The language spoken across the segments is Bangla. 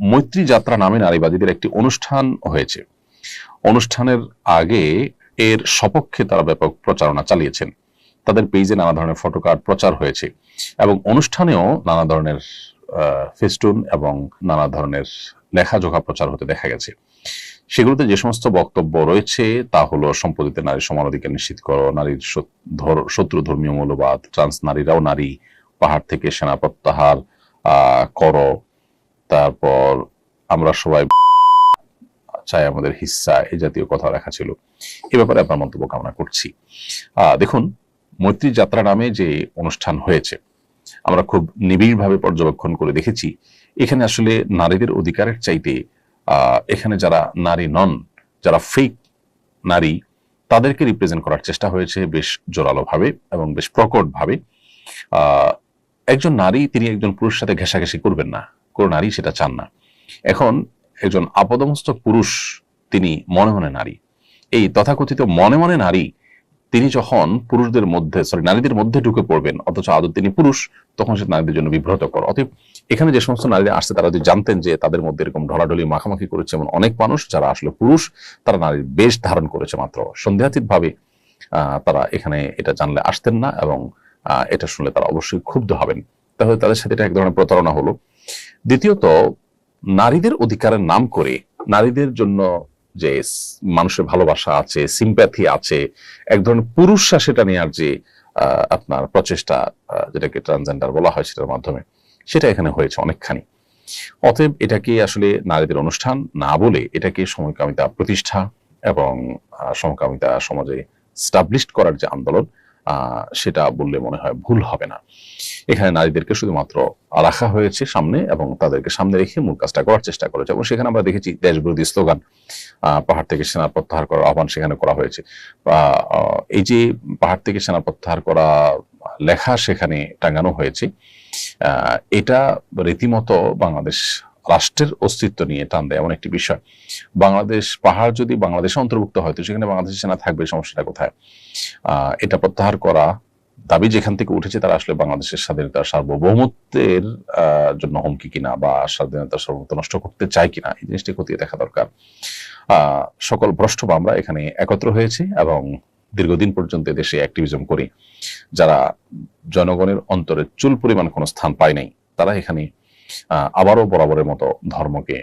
মৈত্রী যাত্রা নামে নারীবাদীদের একটি অনুষ্ঠান হয়েছে। অনুষ্ঠানের আগে এর সপক্ষে তারা ব্যাপক প্রচারণা চালিয়েছেন। তাদের পেজে নানা ধরনের ফটোকার্ড প্রচার হয়েছে এবং অনুষ্ঠানেও নানা ধরনের ফেস্টুন এবং নানা ধরনের লেখাজোখা প্রচার হতে দেখা গেছে। সেগুলোতে যে সমস্ত বক্তব্য রয়েছে তা হলো সম্পত্তিতে নারীর সমান অধিকার নিশ্চিত করো, নারীর শত্রু ধর্মীয় মূল্যবাদ ট্রান্স নারীরাও নারী, পাহাড় থেকে সেনা প্রত্যাহার করো তারপর আমরা সবাই চাই আমাদের হিস্সা এই জাতীয় কথা লেখা ছিল। এ ব্যাপারে আপনার মন্তব্য কামনা করছি। দেখুন, মৈত্রী যাত্রা নামে যে অনুষ্ঠান হয়েছে, আমরা খুব নিবিড়ভাবে পর্যবেক্ষণ করে দেখেছি। এখানে আসলে নারীদের অধিকারের চাইতে এখানে যারা নারী নন, যারা ফেক নারী, তাদেরকে রিপ্রেজেন্ট করার চেষ্টা হয়েছে বেশ জোরালোভাবে এবং বেশ প্রকটভাবে। একজন নারী তিনি একজন পুরুষের সাথে ঘেঁষাঘেঁষি করবেন না। কোনো নারী সেটা চান না। এখন একজন আপদমস্তক পুরুষ তিনি মনে মনে নারী। এই তথাকথিত মনে মনে নারী তিনি যখন পুরুষদের মধ্যে সরি নারীদের মধ্যে ঢুকে পড়বেন অথচ আদৌ তিনি পুরুষ তখন সে নারীদের জন্য বিব্রতকর। অতএব এখানে যে সমস্ত নারীরা আসছে তারা যদি জানতেন যে তাদের মধ্যে এরকম ঢলাঢলি মাখামাখি করেছে এমন অনেক মানুষ যারা আসলে পুরুষ তারা নারীর বেশ ধারণ করেছে মাত্র। সন্দেহাতীত ভাবে আহ, তারা এখানে এটা জানলে আসতেন না এবং এটা শুনলে তারা অবশ্যই ক্ষুব্ধ হবেন। তাহলে তাদের সাথে এটা এক ধরনের প্রতারণা হলো। দ্বিতীয়ত, নারীদের অধিকারের নাম করে, নারীদের জন্য যে মানুষের ভালোবাসা আছে সিম্প্যাথি আছে, এক ধরনের পুরুষরা সেটা নেওয়ার যে আপনার প্রচেষ্টা যেটাকে ট্রান্সজেন্ডার বলা হয় সেটার মাধ্যমে, সেটা এখানে হয়েছে অনেকখানি। অতএব এটাকে আসলে নারীদের অনুষ্ঠান না বলে এটাকে সমকামিতা প্রতিষ্ঠা এবং সমকামিতা সমাজে স্টাবলিশড করার যে আন্দোলন সেটা বললে মনে হয় ভুল হবে না। এখানে নারীদেরকে শুধুমাত্র রাখা হয়েছে সামনে এবং তাদেরকে সামনে রেখে মূল কাজটা করার চেষ্টা করেছে। এবং সেখানে আমরা দেখেছি দেশবিরোধী স্লোগান পাহাড় থেকে সেনা প্রত্যাহার করার আহ্বান সেখানে করা হয়েছে। এই যে পাহাড় থেকে সেনা প্রত্যাহার করা লেখা সেখানে টাঙানো হয়েছে। এটা রীতিমতো বাংলাদেশ রাষ্ট্রের অস্তিত্ব নিয়ে টান দেয় এমন একটি বিষয়। বাংলাদেশ পাহাড় যদি বাংলাদেশে অন্তর্ভুক্ত হয় তো সেখানে বাংলাদেশের সেনা থাকবে সমস্যাটা কোথায়? আহ, এটা প্রত্যাহার করা দাবি যেখান থেকে উঠেছে তারা আসলে বাংলাদেশের স্বাধীনতার সার্বভৌমত্বের জন্য হুমকি কিনা বা স্বাধীনতার সার্বভৌমত্ব নষ্ট করতে চায় কিনা এই জিনিসটি খতিয়ে দেখা দরকার। সকল ভ্রষ্ট আমরা এখানে একত্র হয়েছি এবং দীর্ঘদিন পর্যন্ত দেশে অ্যাক্টিভিজম করি। যারা জনগণের অন্তরে চুল পরিমাণ কোনো স্থান পায় নাই তারা এখানে আবারও বরাবরের মতো ধর্মকে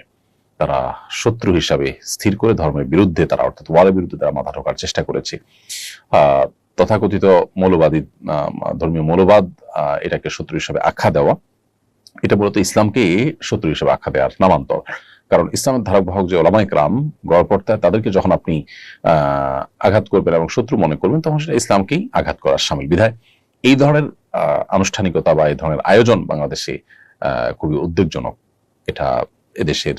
তারা শত্রু হিসাবে স্থির করে ধর্মের বিরুদ্ধে তারা অর্থাৎ ওয়ালের বিরুদ্ধে তারা মাথা ঢোকার চেষ্টা করেছে। তথাকথিত মৌলবাদী ধর্মীয় মৌলবাদ এটাকে শত্রু হিসাবে আখ্যা দেওয়া, এটা মূলত ইসলামকে শত্রু হিসাবে আখ্যা দেওয়ার নামান্তর। কারণ ইসলামের ধারক বাহক যে ওলামাইক রাম গড়পড়তায় তাদেরকে যখন আপনি আঘাত করবেন এবং শত্রু মনে করবেন, তখন সেটা ইসলামকেই আঘাত করার সামিল। বিধায় এই ধরনের আনুষ্ঠানিকতা বা এই ধরনের আয়োজন বাংলাদেশে খুবই উদ্বেগজনক। এটা এদেশের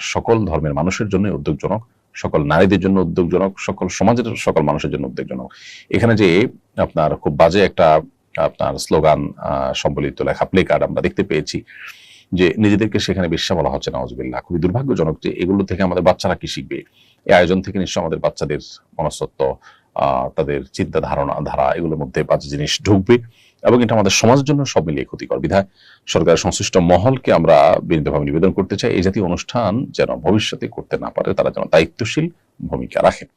সকল ধর্মের মানুষের জন্য উদ্বেগজনক সকল নারীদের জন্য উদ্বেগজনক সকল সমাজের সকল মানুষের জন্য উদ্বেগজনক। এখানে যে আপনার খুব বাজে একটা আপনার স্লোগান সম্বলিত লেখা প্লে কার্ড আমরা দেখতে পেয়েছি যে নিজেদেরকে সেখানে বিশ্বাস বলা হচ্ছে নওয়াজবিল্লাহ খুবই দুর্ভাগ্যজনক যে এগুলো থেকে আমাদের বাচ্চারা কি শিখবে? এই আয়োজন থেকে নিশ্চয় আমাদের বাচ্চাদের মনস্তত্ব আহ, তাদের চিন্তা ধারণা ধারা, এগুলোর মধ্যে বাজে জিনিস ঢুকবে এবং এটা আমাদের সমাজের জন্য সব মিলিয়ে ক্ষতিকর। বিধায় সরকারের সংশ্লিষ্ট মহলকে আমরা বিনীতভাবে নিবেদন করতে চাই, এই জাতীয় অনুষ্ঠান যেন ভবিষ্যতে করতে না পারে, তারা যেন দায়িত্বশীল ভূমিকা রাখেন।